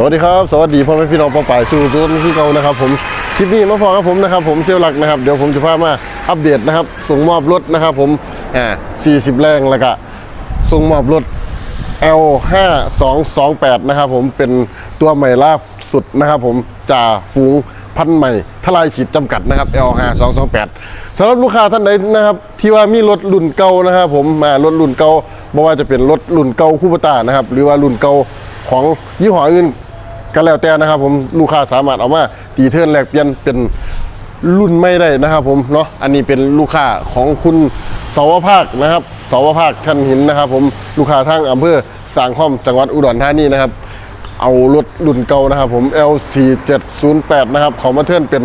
สวัสดีครับ สวัสดีพ่อแม่พี่น้องป้าป่ายสู่สู่ที่เก่านะครับผมคลิปนี้มาพอกับผมนะครับผมเซลลหลักนะครับเดี๋ยวผมจะพามาอัปเดตนะครับส่งมอบรถนะครับผมอ่า40 แรงแล้วก็ส่งมอบรถ L 5 2 2 8นะครับผมเป็นตัวใหม่ล่าสุดนะครับผมจ่าฝูงพันใหม่ทลายขีดจำกัดนะครับ L 5 2 2 8สำหรับลูกค้าท่านใดนะครับที่ว่ามีรถรุ่นเก่านะครับผมมารถรุ่นเก่าไม่ว่าจะเป็นรถรุ่นเก่าคู่ปตานะครับหรือว่ารุ่นเก่าของยี่ห้ออื่น ก็แล้วแต่นะครับผมลูกค้าสามารถเอามาตีเทิร์นแลกเปลี่ยนเป็นรุ่นไม่ได้นะครับผมเนาะอันนี้เป็นลูกค้าของคุณเสาวภาคนะครับเสาวภาคท่านหินนะครับ ผมลูกค้าทางอำเภอสางข้อมจังหวัดอุดรธานีนะครับ เอารถรุ่นเก่านะครับผม L4708 นะครับเขามาเทิร์นเป็น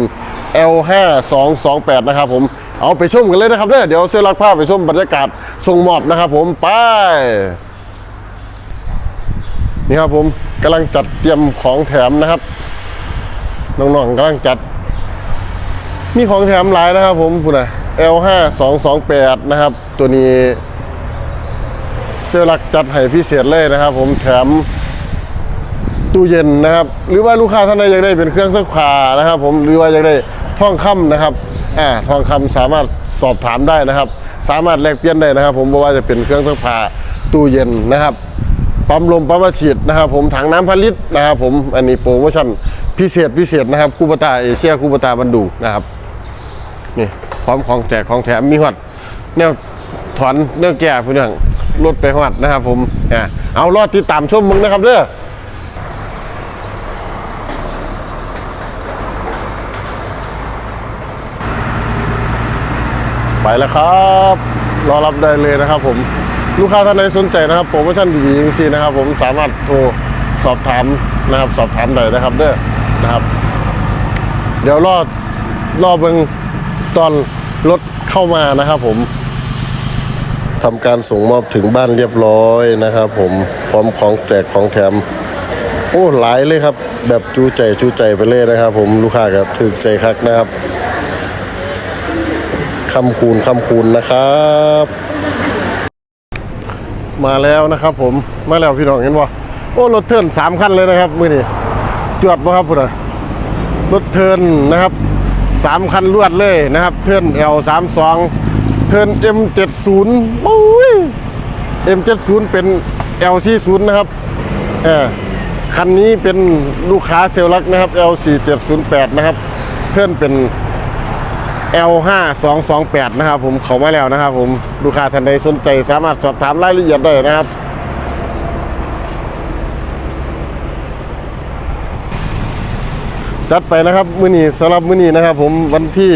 L5228 นะครับผมเอาไปชมกันเลยนะครับเด้อเดี๋ยวเสื้อลักผ้าไปชมบรรยากาศส่งมอบนะครับผมไป นี่ครับผมกำลังจัดเตรียมของแถมนะครับน้องๆกำลังจัด มีของแถมหลายนะครับผมคุณนะ L5 228 นะครับ ตัวนี้เสื้อลักจัดให้พิเศษเลยนะครับ ผมแถมตู้เย็นนะครับ หรือว่าลูกค้าท่านใดอยากได้เป็นเครื่องซักผ้านะครับ ผมหรือว่าอยากได้ท่องคำนะครับอ่าทองคำสามารถสอบถามได้นะครับ สามารถแลกเปลี่ยนได้นะครับ ผมเพราะว่าจะเป็นเครื่องซักผ้าตู้เย็นนะครับ ปั๊มลมปั๊มอาฉีดนะครับผมถังน้ำพันลิตรนะครับผมอันนี้โปรโมชั่นพิเศษพิเศษนะครับคูปตาเอเชียคูปตาบันดูนะครับนี่พร้อมของแจกของแถมมีหอดแนวถอนแนวแก่ผู้นังรถไปหอดนะครับผมอะเอารอดติดตามชมมึงนะครับเด้อไปแล้วครับ รอรับได้เลยนะครับผม ลูกค้าท่านใดสนใจนะครับโปรโมชั่นดีๆจริงๆนะครับ ผมสามารถโทรสอบถามนะครับ สอบถามได้นะครับเด้อนะครับ เดี๋ยวรอดรอเบิงตอนรถเข้ามานะครับ ผมทำการส่งมอบถึงบ้านเรียบร้อยนะครับ ผมพร้อมของแจกของแถม โอ้หลายเลยครับ แบบจูใจจูใจไปเลยนะครับ ผมลูกค้าก็ถึกใจคักนะครับคำคูณคำคูณนะครับ มาแล้วนะครับผมมาแล้วพี่น้องเห็นว่โอ้รถเทิร์นสามคันเลยนะครับมือนี้จวดป่ะครับพุ่นอะรถเทิร์นนะครับสามคันรวดเลยนะครับเทิร์น L 3 2เทิร์น M 7 0ปุ้ย M 7 0เจ็ดศูนย์เป็น L 4 0นย์นะครับเออคันนี้เป็นลูกค้าเซลลักนะครับ L 4 7 0 8 นะครับเทิร์นเป็น L 5 2 2 8 นะครับผมเขามาแล้วนะครับผมลูกค้าท่านใดสนใจสามารถสอบถามรายละเอียดได้นะครับจัดไปนะครับมื้อนี้สำหรับมื้อนี้นะครับ ผมวันที่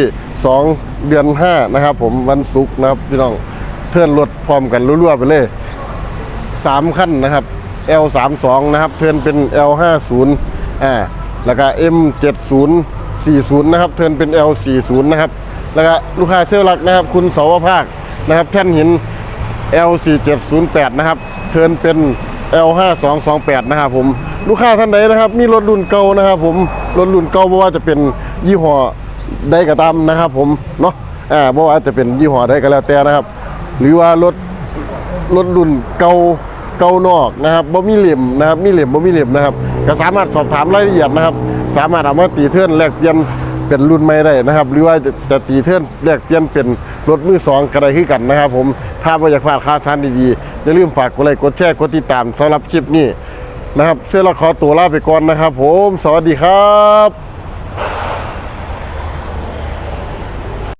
2 เดือน 5 นะครับ ผมวันศุกร์นะครับพี่น้องเพื่อนรถพร้อมกันรั่วๆไปเลย 3 ขั้นนะครับ L 3 2 นะครับเทินเป็น L 5 0 อ่าแล้วก็ M 7 0 4 0 นะครับเทินเป็น L 4 0 นะครับ แล้วก็ลูกค้าเซลล์หลักนะครับ คุณเสาวภาคนะครับแท่นหิน L 4 7 0 8 นะครับเทินเป็น L 5 2 2 8 นะครับผมลูกค้าท่านใดนะครับ มีรถรุ่นเก่านะครับผมรถรุ่นเก่าเพราะว่าจะเป็นยี่ห้อใดก็ตามนะครับ ผมเนาะอ่าเพราะว่าจะเป็นยี่ห้อใดก็แล้วแต่นะครับ หรือว่ารถรถรุ่นเก่าเก่านอกนะครับบ่มีเหลี่ยมนะครับมีเหลี่ยมบ่มีเหลี่ยมนะครับ ก็สามารถสอบถามรายละเอียดนะครับ สามารถเอามาตีเทิร์นแลกเปลี่ยน เป็นรุ่นใหม่ได้นะครับ หรือว่าจะจะตีเทิร์นแลกเปลี่ยนเป็นรถมือสองก็ได้ขึ้นกันนะครับ ผมถ้าไม่อยากพลาดข่าวสารดีๆอย่าลืมฝากกดไลค์กดแชร์กดติดตามสำหรับคลิปนี้นะครับเสื้อละครตัวลาไปก่อนนะครับ ผม สวัสดีครับ